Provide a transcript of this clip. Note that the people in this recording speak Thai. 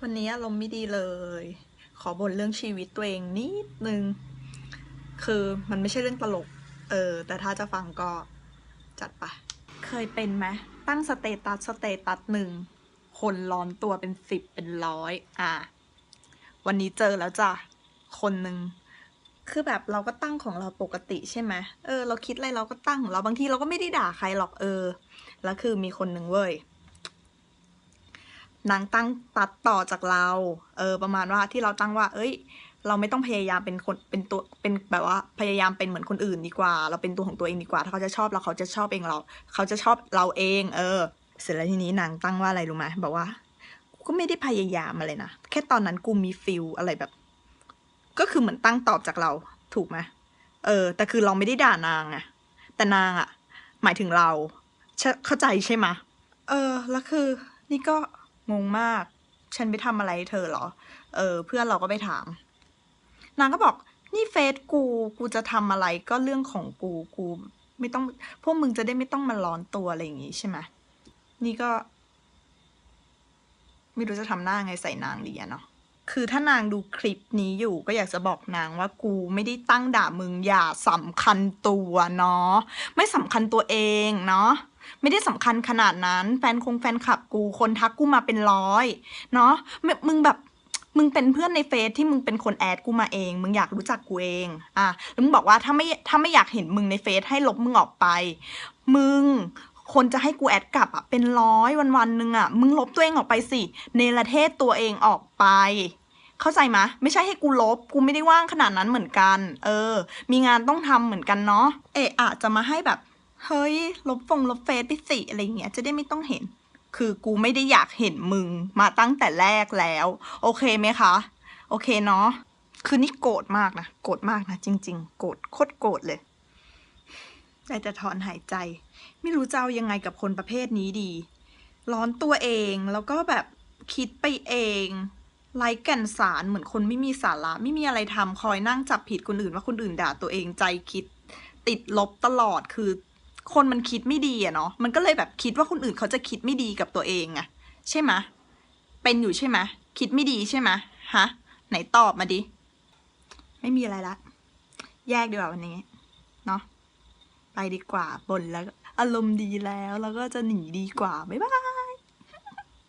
วันนี้อารมณ์ไม่ดีเลย ขอบ่นเรื่องชีวิตตัวเองนิดนึง คือมันไม่ใช่เรื่องตลก เออ แต่ถ้าจะฟังก็จัดไป เคยเป็นไหมตั้งสเตตัสสเตตัสหนึ่ง คนล้อมตัวเป็นสิบเป็นร้อย อะ วันนี้เจอแล้วจ้ะ คนหนึ่ง คือแบบเราก็ตั้งของเราปกติใช่ไหมเออ เราคิดอะไรเราก็ตั้งของเราบางทีเราก็ไม่ได้ด่าใครหรอกเออ แล้วคือมีคนหนึ่งเว้ย นางตั้งตัดต่อจากเรา เออ ประมาณว่าที่เราตั้งว่า เอ้ย เราไม่ต้องพยายามเป็นคน เป็นตัว เป็นแบบว่า พยายามเป็นเหมือนคนอื่นดีกว่า เราเป็นตัวของตัวเองดีกว่า ถ้าเขาจะชอบเราเขาจะชอบเองเรา เขาจะชอบเราเอง เออ เสร็จแล้วทีนี้นางตั้งว่าอะไรรู้ไหมบอกว่า ก็ไม่ได้พยายามอะไรนะ แค่ตอนนั้นกูมีฟิลอะไรแบบ ก็คือเหมือนตั้งตอบจากเรา ถูกไหมเออ แต่คือเราไม่ได้ด่านางอะแต่นางอะหมายถึงเรา เข้าใจใช่ไหมเออ แล้วคือ นี่ก็ งงมาก ฉันไปทำอะไรเธอเหรอ เออ เพื่อนเราก็ไปถาม นางก็บอกนี่เฟซกู กูจะทำอะไรก็เรื่องของกู กูไม่ต้อง พวกมึงจะได้ไม่ต้องมาร้อนตัวอะไรอย่างงี้ใช่ไหมนี่ก็ ไม่รู้จะทำหน้าไงใส่นางดีอะเนาะคือถ้านางดูคลิปนี้อยู่ก็อยากจะบอกนางว่ากูไม่ได้ตั้งด่ามึงอย่าสำคัญตัวเนาะไม่สำคัญตัวเองเนาะ ไม่ได้สำคัญขนาดนั้น แฟนคงแฟนคลับกูคนทักกูมาเป็นร้อย เนาะมึงแบบมึงเป็นเพื่อนในเฟซที่มึงเป็นคนแอดกูมาเอง มึงอยากรู้จักกูเอง อะแล้วมึงบอกว่าถ้าไม่ถ้าไม่อยากเห็นมึงในเฟซให้ลบมึงออกไป มึงคนจะให้กูแอดกลับอะเป็นร้อยวันวันหนึ่งอะ มึงลบตัวเองออกไปสิ เนรเทศตัวเองออกไป เข้าใจมะ ไม่ใช่ให้กูลบ กูไม่ได้ว่างขนาดนั้นเหมือนกัน เออ มีงานต้องทำเหมือนกันเนาะ เอะอะจะมาให้แบบ เฮ้ย ลบฟงลบเฟซไปสิอะไรเงี้ยจะได้ไม่ต้องเห็น คือกูไม่ได้อยากเห็นมึงมาตั้งแต่แรกแล้ว โอเคไหมคะ โอเคเนาะคือนี่โกรธมากนะโกรธมากนะจริง ๆ โกรธโคตรโกรธเลยได้แต่ถอนหายใจ ไม่รู้จะเอายังไงกับคนประเภทนี้ดี ร้อนตัวเองแล้วก็แบบคิดไปเองไร้แก่นสารเหมือนคนไม่มีสาระ ไม่มีอะไรทำคอยนั่งจับผิดคนอื่นว่าคนอื่นด่าตัวเองใจคิด ติดลบตลอดคือ คนมันคิดไม่ดีอะเนาะมันก็เลยแบบคิดว่าคนอื่นเขาจะคิดไม่ดีกับตัวเองอะใช่ไหมเป็นอยู่ใช่ไหมคิดไม่ดีใช่ไหมฮะไหนตอบมาดิไม่มีอะไรละแยกดีกว่าวันนี้เนาะไปดีกว่าบ่นแล้ว อารมณ์ดีแล้ว แล้วก็จะหนีดีกว่าบ๊ายบาย